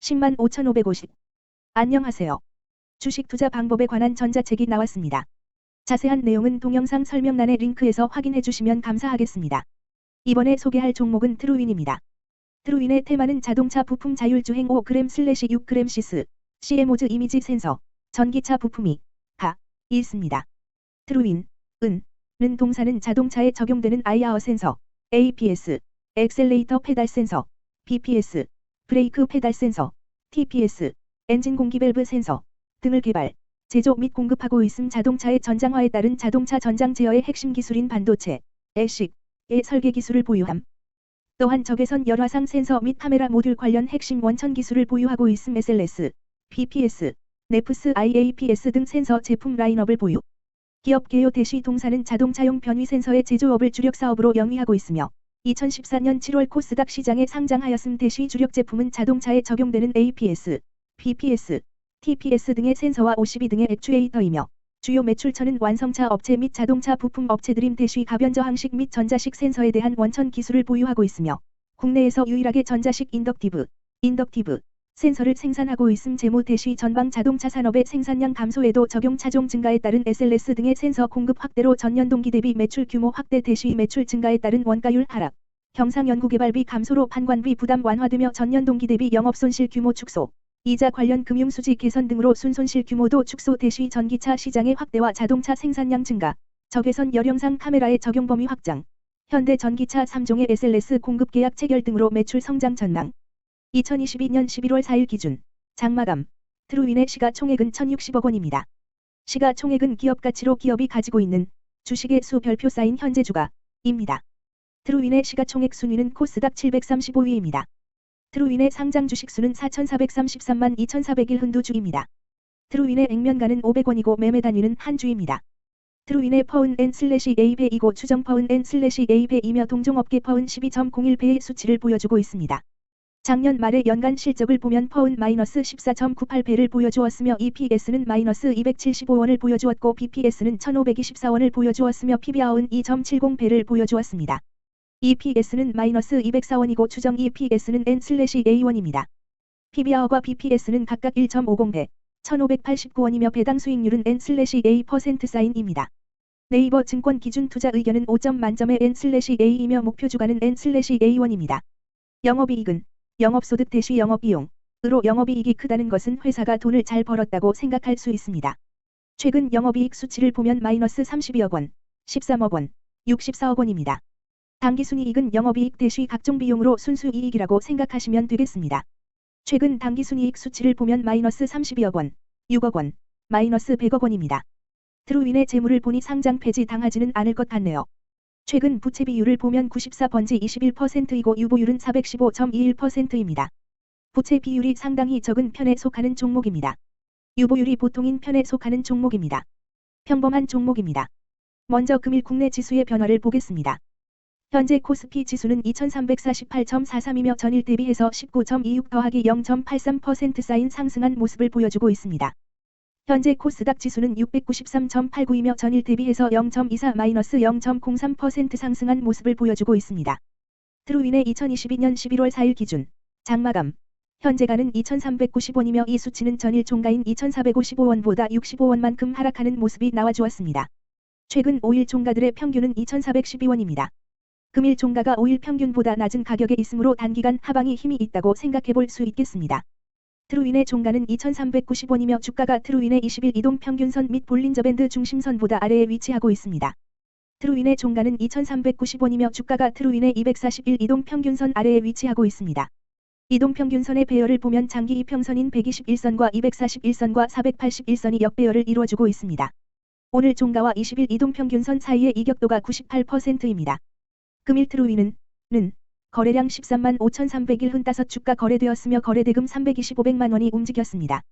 10만 5,550. 안녕하세요. 주식 투자 방법에 관한 전자책이 나왔습니다. 자세한 내용은 동영상 설명란의 링크에서 확인해 주시면 감사하겠습니다. 이번에 소개할 종목은 트루윈입니다. 트루윈의 테마는 자동차 부품 자율주행 5g 슬래시 6g 시스, CMO즈 이미지 센서, 전기차 부품이 가 있습니다. 트루윈, 은, 는 동사는 자동차에 적용되는 IR 센서, APS, 엑셀레이터 페달 센서, BPS, 브레이크 페달 센서, TPS, 엔진 공기 밸브 센서 등을 개발, 제조 및 공급하고 있음 자동차의 전장화에 따른 자동차 전장 제어의 핵심 기술인 반도체, ASIC의 설계 기술을 보유함. 또한 적외선 열화상 센서 및 카메라 모듈 관련 핵심 원천 기술을 보유하고 있음 SLS, BPS, 네프스 IAPS 등 센서 제품 라인업을 보유. 기업 개요 대시 동사는 자동차용 변위 센서의 제조업을 주력 사업으로 영위하고 있으며 2014년 7월 코스닥 시장에 상장하였음 대시 주력 제품은 자동차에 적용되는 APS, BPS, TPS 등의 센서와 52 등의 액추에이터이며 주요 매출처는 완성차 업체 및 자동차 부품 업체들임 대시 가변저항식 및 전자식 센서에 대한 원천 기술을 보유하고 있으며 국내에서 유일하게 전자식 인덕티브, 인덕티브 센서를 생산하고 있음 재무 대시 전방 자동차 산업의 생산량 감소에도 적용 차종 증가에 따른 SLS 등의 센서 공급 확대로 전년 동기 대비 매출 규모 확대 대시 매출 증가에 따른 원가율 하락, 경상 연구개발비 감소로 판관비 부담 완화되며 전년 동기 대비 영업 손실 규모 축소, 이자 관련 금융 수지 개선 등으로 순손실 규모도 축소 대시 전기차 시장의 확대와 자동차 생산량 증가, 적외선 열영상 카메라의 적용 범위 확장, 현대 전기차 3종의 SLS 공급 계약 체결 등으로 매출 성장 전망. 2022년 11월 4일 기준 장마감 트루윈의 시가총액은 1,060억 원입니다. 시가총액은 기업 가치로 기업이 가지고 있는 주식의 수 별표 쌓인 현재 주가입니다. 트루윈의 시가총액 순위는 코스닥 735위입니다. 트루윈의 상장 주식수는 4,433만 2,401 흔두주입니다. 트루윈의 액면가는 500원이고 매매 단위는 한 주입니다. 트루윈의 퍼은 N 슬래시 A배이고 추정 퍼은 N 슬래시 A배이며 동종업계 퍼은 12.01배의 수치를 보여주고 있습니다. 작년 말의 연간 실적을 보면 퍼은 마이너스 14.98배를 보여주었으며 EPS는 마이너스 275원을 보여주었고 BPS는 1524원을 보여주었으며 PBR은 2.70배를 보여주었습니다. EPS는 마이너스 204원이고 추정 EPS는 N/A1입니다. PBR과 BPS는 각각 1.50배, 1589원이며 배당 수익률은 N/A% 사인입니다. 네이버 증권 기준 투자 의견은 5점 만점의 N/A이며 목표 주가는 N/A1입니다. 영업이익은 영업소득 대시 영업비용으로 영업이익이 크다는 것은 회사가 돈을 잘 벌었다고 생각할 수 있습니다. 최근 영업이익 수치를 보면 마이너스 32억 원, 13억 원, 64억 원입니다. 당기순이익은 영업이익 대시 각종 비용으로 순수이익이라고 생각하시면 되겠습니다. 최근 당기순이익 수치를 보면 마이너스 32억 원, 6억 원, 마이너스 100억 원입니다. 트루윈의 재물을 보니 상장 폐지 당하지는 않을 것 같네요. 최근 부채 비율을 보면 94번지 21%이고 유보율은 415.21%입니다. 부채 비율이 상당히 적은 편에 속하는 종목입니다. 유보율이 보통인 편에 속하는 종목입니다. 평범한 종목입니다. 먼저 금일 국내 지수의 변화를 보겠습니다. 현재 코스피 지수는 2348.43이며 전일 대비해서 19.26 더하기 0.83% 쌓인 상승한 모습을 보여주고 있습니다. 현재 코스닥 지수는 693.89이며 전일 대비해서 0.24-0.03% 상승한 모습을 보여주고 있습니다. 트루윈의 2022년 11월 4일 기준 장마감 현재가는 2,390원이며 이 수치는 전일 종가인 2,455원보다 65원만큼 하락하는 모습이 나와주었습니다. 최근 5일 종가들의 평균은 2,412원입니다. 금일 종가가 5일 평균보다 낮은 가격에 있으므로 단기간 하방이 힘이 있다고 생각해 볼 수 있겠습니다. 트루윈의 종가는 2,390원이며 주가가 트루윈의 20일 이동 평균선 및 볼린저 밴드 중심선보다 아래에 위치하고 있습니다. 트루윈의 종가는 2,390원이며 주가가 트루윈의 241 이동 평균선 아래에 위치하고 있습니다. 이동 평균선의 배열을 보면 장기 이평선인 121선과 241선과 481선이 역배열을 이루어주고 있습니다. 오늘 종가와 20일 이동 평균선 사이의 이격도가 98%입니다. 금일 트루윈은 는 거래량 13만 5,301 흔따섯 주가 거래되었으며 거래대금 325백만 원이 움직였습니다.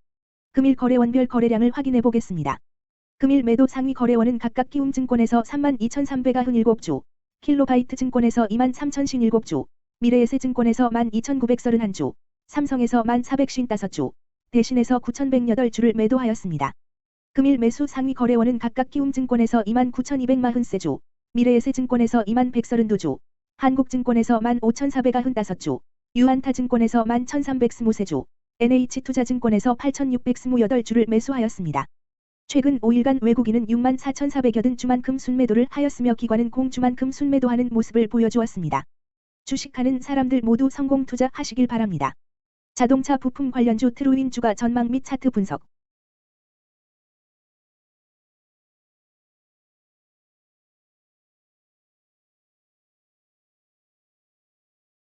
금일 거래원별 거래량을 확인해 보겠습니다. 금일 매도 상위 거래원은 각각 키움증권에서 3만 2,300아 흔 7주, 킬로바이트 증권에서 2만 3,000신 7주, 미래에셋 증권에서 1만 2,931주, 삼성에서 1만 455주, 대신에서 9,108주를 매도하였습니다. 금일 매수 상위 거래원은 각각 키움증권에서 2만 9,200마흔세주, 미래에셋 증권에서 2만 132주, 한국증권에서 1만 5,400아 흔5주 유한타증권에서 1만 1,323주, NH투자증권에서 8,628주를 매수하였습니다. 최근 5일간 외국인은 6만 4,480주만큼 순매도를 하였으며 기관은 공주만큼 순매도하는 모습을 보여주었습니다. 주식하는 사람들 모두 성공 투자하시길 바랍니다. 자동차 부품 관련주 트루윈 주가 전망 및 차트 분석